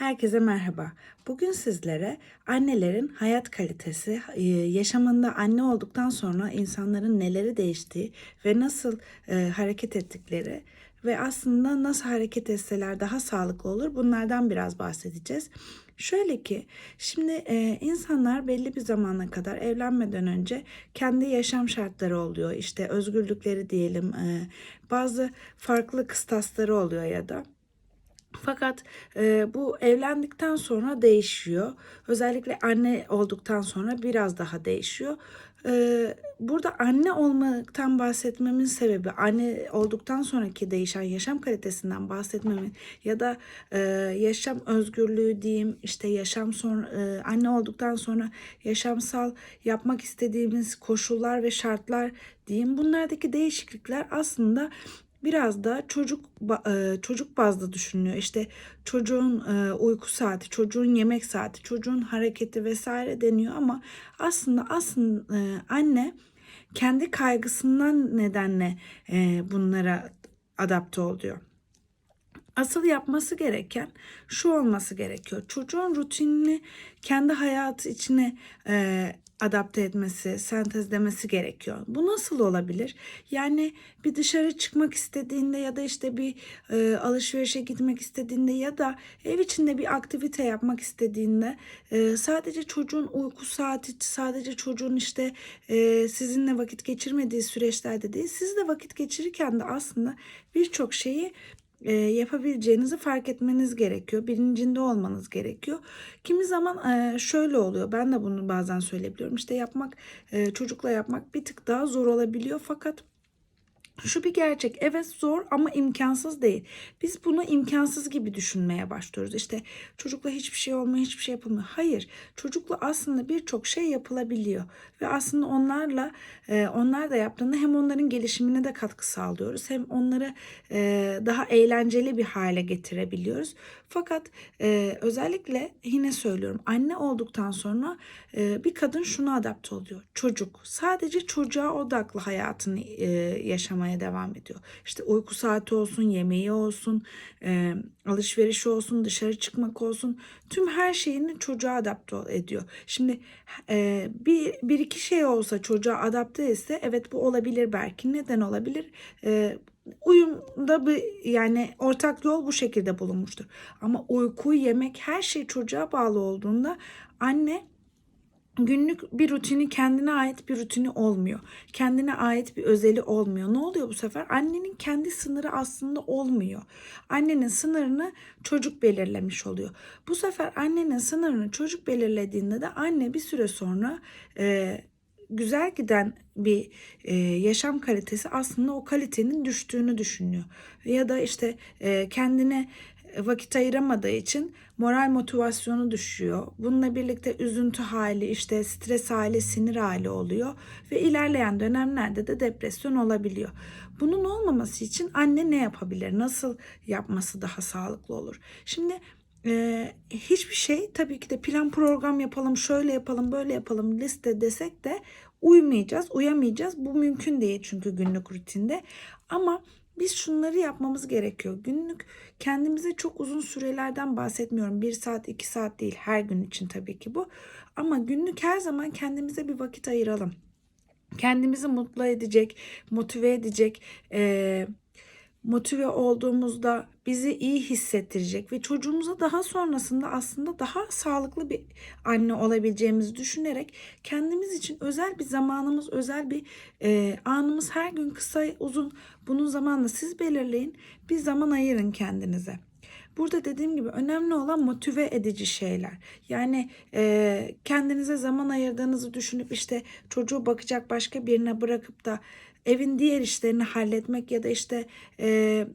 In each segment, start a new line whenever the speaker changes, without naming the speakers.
Herkese merhaba. Bugün sizlere annelerin hayat kalitesi, e, yaşamında anne olduktan sonra insanların neleri değiştiği ve nasıl e, hareket ettikleri ve aslında nasıl hareket etseler daha sağlıklı olur bunlardan biraz bahsedeceğiz. Şöyle ki şimdi e, insanlar belli bir zamana kadar evlenmeden önce kendi yaşam şartları oluyor. İşte özgürlükleri diyelim e, bazı farklı kıstasları oluyor ya da. Fakat e, bu evlendikten sonra değişiyor. Özellikle anne olduktan sonra biraz daha değişiyor. E, burada anne olmaktan bahsetmemin sebebi anne olduktan sonraki değişen yaşam kalitesinden bahsetmemin ya da e, yaşam özgürlüğü diyeyim işte yaşam sonra e, anne olduktan sonra yaşamsal yapmak istediğimiz koşullar ve şartlar diyeyim bunlardaki değişiklikler aslında biraz da çocuk e, çocuk bazlı düşünülüyor. İşte çocuğun e, uyku saati, çocuğun yemek saati, çocuğun hareketi vesaire deniyor ama aslında aslında e, anne kendi kaygısından nedenle bunlara adapte oluyor. Asıl yapması gereken şu olması gerekiyor. Çocuğun rutinini kendi hayatı içine e, adapte etmesi, sentezlemesi gerekiyor. Bu nasıl olabilir? Yani bir dışarı çıkmak istediğinde ya da işte bir e, alışverişe gitmek istediğinde ya da ev içinde bir aktivite yapmak istediğinde e, sadece çocuğun uyku saati, sadece çocuğun işte e, sizinle vakit geçirmediği süreçlerde değil, siz de vakit geçirirken de aslında birçok şeyi e, yapabileceğinizi fark etmeniz gerekiyor. Bilincinde olmanız gerekiyor. Kimi zaman e, şöyle oluyor. Ben de bunu bazen söyleyebiliyorum. İşte yapmak, e, çocukla yapmak bir tık daha zor olabiliyor. Fakat şu bir gerçek. Evet zor ama imkansız değil. Biz bunu imkansız gibi düşünmeye başlıyoruz. İşte çocukla hiçbir şey olmuyor, hiçbir şey yapılmıyor. Hayır. Çocukla aslında birçok şey yapılabiliyor. Ve aslında onlarla e, onlar da yaptığında hem onların gelişimine de katkı sağlıyoruz. Hem onları e, daha eğlenceli bir hale getirebiliyoruz. Fakat e, özellikle yine söylüyorum anne olduktan sonra bir kadın şuna adapte oluyor. Çocuk. Sadece çocuğa odaklı hayatını e, yaşamaya devam ediyor. İşte uyku saati olsun, yemeği olsun, e, alışverişi olsun, dışarı çıkmak olsun. Tüm her şeyini çocuğa adapte ediyor. Şimdi e, bir, bir iki şey olsa çocuğa adapte etse evet bu olabilir belki. Neden olabilir? E, uyumda bir yani ortak yol bu şekilde bulunmuştur. Ama uyku, yemek her şey çocuğa bağlı olduğunda anne günlük bir rutini kendine ait bir rutini olmuyor. Kendine ait bir özeli olmuyor. Ne oluyor bu sefer? Annenin kendi sınırı aslında olmuyor. Annenin sınırını çocuk belirlemiş oluyor. Bu sefer annenin sınırını çocuk belirlediğinde de anne bir süre sonra e, güzel giden bir e, yaşam kalitesi aslında o kalitenin düştüğünü düşünüyor. Ya da işte e, kendine vakit ayıramadığı için moral motivasyonu düşüyor. Bununla birlikte üzüntü hali, işte stres hali, sinir hali oluyor ve ilerleyen dönemlerde de depresyon olabiliyor. Bunun olmaması için anne ne yapabilir? Nasıl yapması daha sağlıklı olur? Şimdi e, hiçbir şey tabii ki de plan program yapalım, şöyle yapalım, böyle yapalım liste desek de uymayacağız, uyamayacağız. Bu mümkün değil çünkü günlük rutinde. Ama biz şunları yapmamız gerekiyor. Günlük kendimize çok uzun sürelerden bahsetmiyorum. Bir saat, iki saat değil her gün için tabii ki bu. Ama günlük her zaman kendimize bir vakit ayıralım. Kendimizi mutlu edecek, motive edecek, eee motive olduğumuzda bizi iyi hissettirecek ve çocuğumuza daha sonrasında aslında daha sağlıklı bir anne olabileceğimizi düşünerek kendimiz için özel bir zamanımız, özel bir e, anımız her gün kısa uzun bunun zamanını siz belirleyin. Bir zaman ayırın kendinize. Burada dediğim gibi önemli olan motive edici şeyler. Yani e, kendinize zaman ayırdığınızı düşünüp işte çocuğu bakacak başka birine bırakıp da evin diğer işlerini halletmek ya da işte e,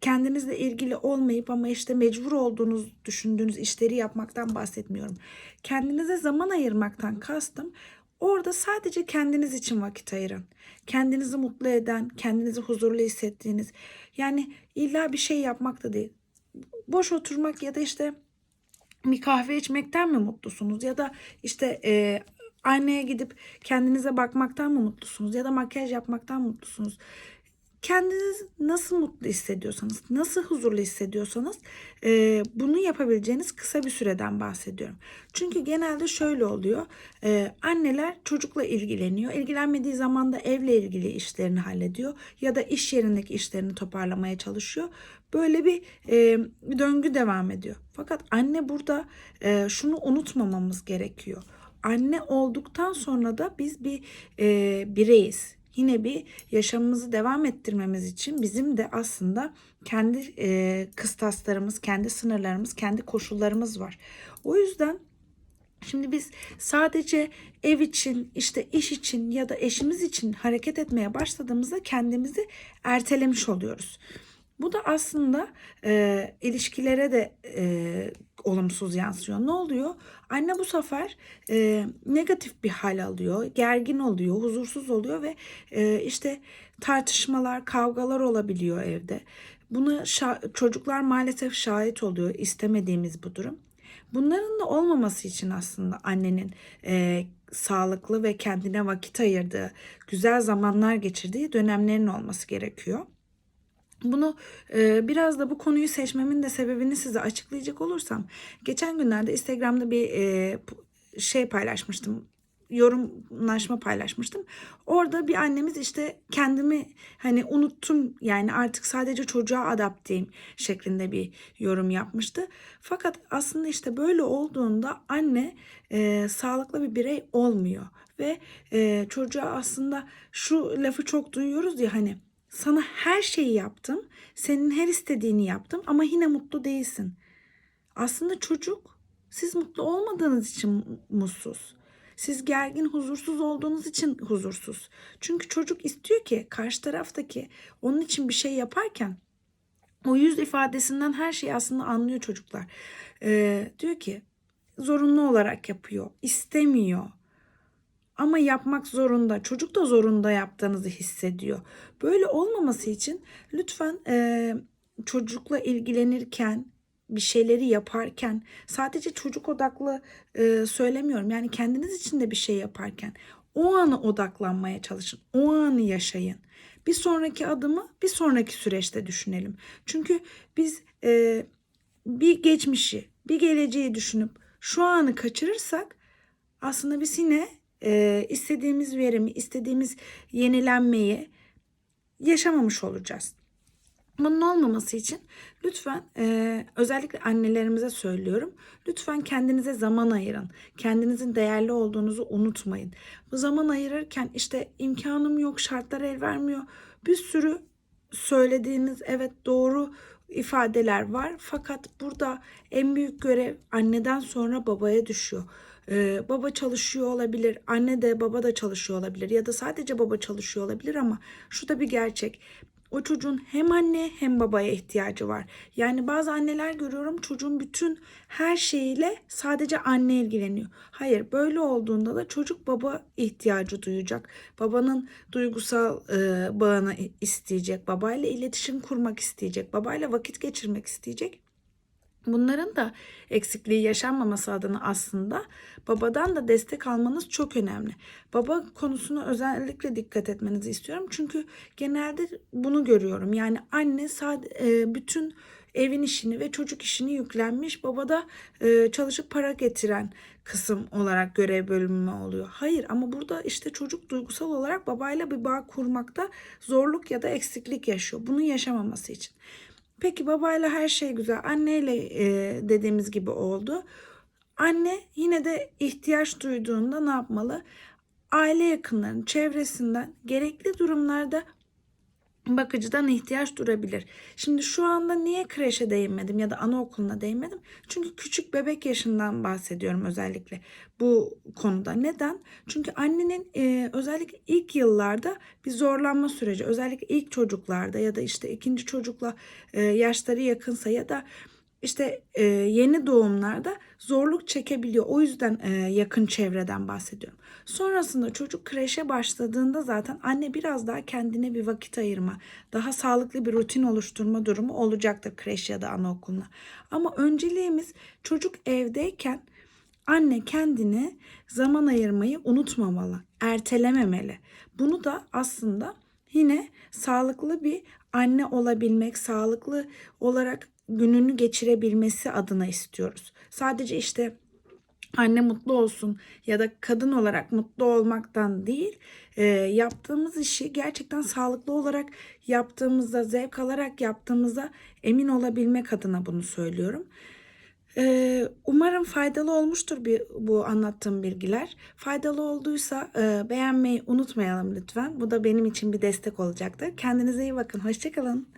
kendinizle ilgili olmayıp ama işte mecbur olduğunuz düşündüğünüz işleri yapmaktan bahsetmiyorum. Kendinize zaman ayırmaktan kastım orada sadece kendiniz için vakit ayırın. Kendinizi mutlu eden, kendinizi huzurlu hissettiğiniz yani illa bir şey yapmak da değil. Boş oturmak ya da işte bir kahve içmekten mi mutlusunuz ya da işte e, aynaya gidip kendinize bakmaktan mı mutlusunuz ya da makyaj yapmaktan mı mutlusunuz? Kendiniz nasıl mutlu hissediyorsanız, nasıl huzurlu hissediyorsanız e, bunu yapabileceğiniz kısa bir süreden bahsediyorum. Çünkü genelde şöyle oluyor. E, anneler çocukla ilgileniyor. İlgilenmediği zaman da evle ilgili işlerini hallediyor. Ya da iş yerindeki işlerini toparlamaya çalışıyor. Böyle bir, e, bir döngü devam ediyor. Fakat anne burada e, şunu unutmamamız gerekiyor. Anne olduktan sonra da biz bir e, bireyiz yine bir yaşamımızı devam ettirmemiz için bizim de aslında kendi e, kıstaslarımız, kendi sınırlarımız, kendi koşullarımız var. O yüzden Şimdi biz sadece ev için, işte iş için ya da eşimiz için hareket etmeye başladığımızda kendimizi ertelemiş oluyoruz. Bu da aslında e, ilişkilere de e, olumsuz yansıyor. Ne oluyor? Anne bu sefer e, negatif bir hal alıyor, gergin oluyor, huzursuz oluyor ve e, işte tartışmalar, kavgalar olabiliyor evde. Buna çocuklar maalesef şahit oluyor istemediğimiz bu durum. Bunların da olmaması için aslında annenin e, sağlıklı ve kendine vakit ayırdığı, güzel zamanlar geçirdiği dönemlerin olması gerekiyor. Bunu e, biraz da bu konuyu seçmemin de sebebini size açıklayacak olursam geçen günlerde Instagram'da bir e, şey paylaşmıştım yorumlaşma paylaşmıştım. Orada bir annemiz işte kendimi hani unuttum yani artık sadece çocuğa adapteyim şeklinde bir yorum yapmıştı. Fakat aslında işte böyle olduğunda anne e, sağlıklı bir birey olmuyor ve e, çocuğa aslında şu lafı çok duyuyoruz ya hani sana her şeyi yaptım. Senin her istediğini yaptım ama yine mutlu değilsin. Aslında çocuk siz mutlu olmadığınız için mutsuz. Siz gergin, huzursuz olduğunuz için huzursuz. Çünkü çocuk istiyor ki karşı taraftaki onun için bir şey yaparken o yüz ifadesinden her şeyi aslında anlıyor çocuklar. Ee, diyor ki zorunlu olarak yapıyor, istemiyor. Ama yapmak zorunda. Çocuk da zorunda yaptığınızı hissediyor. Böyle olmaması için lütfen e, çocukla ilgilenirken bir şeyleri yaparken sadece çocuk odaklı e, söylemiyorum. Yani kendiniz için de bir şey yaparken o ana odaklanmaya çalışın. O anı yaşayın. Bir sonraki adımı bir sonraki süreçte düşünelim. Çünkü biz e, bir geçmişi, bir geleceği düşünüp şu anı kaçırırsak aslında biz yine e, istediğimiz verimi, istediğimiz yenilenmeyi yaşamamış olacağız. Bunun olmaması için lütfen e, özellikle annelerimize söylüyorum. Lütfen kendinize zaman ayırın. Kendinizin değerli olduğunuzu unutmayın. Bu zaman ayırırken işte imkanım yok, şartlar el vermiyor. Bir sürü söylediğiniz evet doğru ifadeler var. Fakat burada en büyük görev anneden sonra babaya düşüyor. Ee, baba çalışıyor olabilir, anne de baba da çalışıyor olabilir ya da sadece baba çalışıyor olabilir ama şu da bir gerçek. O çocuğun hem anne hem babaya ihtiyacı var. Yani bazı anneler görüyorum çocuğun bütün her şeyiyle sadece anne ilgileniyor. Hayır böyle olduğunda da çocuk baba ihtiyacı duyacak. Babanın duygusal e, bağını isteyecek. Babayla iletişim kurmak isteyecek. Babayla vakit geçirmek isteyecek. Bunların da eksikliği yaşanmaması adına aslında babadan da destek almanız çok önemli. Baba konusuna özellikle dikkat etmenizi istiyorum. Çünkü genelde bunu görüyorum. Yani anne sadece bütün evin işini ve çocuk işini yüklenmiş. Baba da e, çalışıp para getiren kısım olarak görev bölümü oluyor. Hayır ama burada işte çocuk duygusal olarak babayla bir bağ kurmakta zorluk ya da eksiklik yaşıyor. Bunu yaşamaması için. Peki babayla her şey güzel. Anneyle e, dediğimiz gibi oldu. Anne yine de ihtiyaç duyduğunda ne yapmalı? Aile yakınlarının çevresinden gerekli durumlarda bakıcıdan ihtiyaç durabilir. Şimdi şu anda niye kreşe değinmedim ya da anaokuluna değinmedim? Çünkü küçük bebek yaşından bahsediyorum özellikle bu konuda. Neden? Çünkü annenin e, özellikle ilk yıllarda bir zorlanma süreci, özellikle ilk çocuklarda ya da işte ikinci çocukla e, yaşları yakınsa ya da işte e, yeni doğumlarda zorluk çekebiliyor. O yüzden e, yakın çevreden bahsediyorum. Sonrasında çocuk kreşe başladığında zaten anne biraz daha kendine bir vakit ayırma, daha sağlıklı bir rutin oluşturma durumu olacaktır kreş ya da anaokuluna. Ama önceliğimiz çocuk evdeyken anne kendine zaman ayırmayı unutmamalı, ertelememeli. Bunu da aslında yine sağlıklı bir anne olabilmek, sağlıklı olarak gününü geçirebilmesi adına istiyoruz. Sadece işte anne mutlu olsun ya da kadın olarak mutlu olmaktan değil, e, yaptığımız işi gerçekten sağlıklı olarak yaptığımızda, zevk alarak yaptığımızda emin olabilmek adına bunu söylüyorum. Ee, umarım faydalı olmuştur bu anlattığım bilgiler. Faydalı olduysa e, beğenmeyi unutmayalım lütfen. Bu da benim için bir destek olacaktır. Kendinize iyi bakın. Hoşçakalın.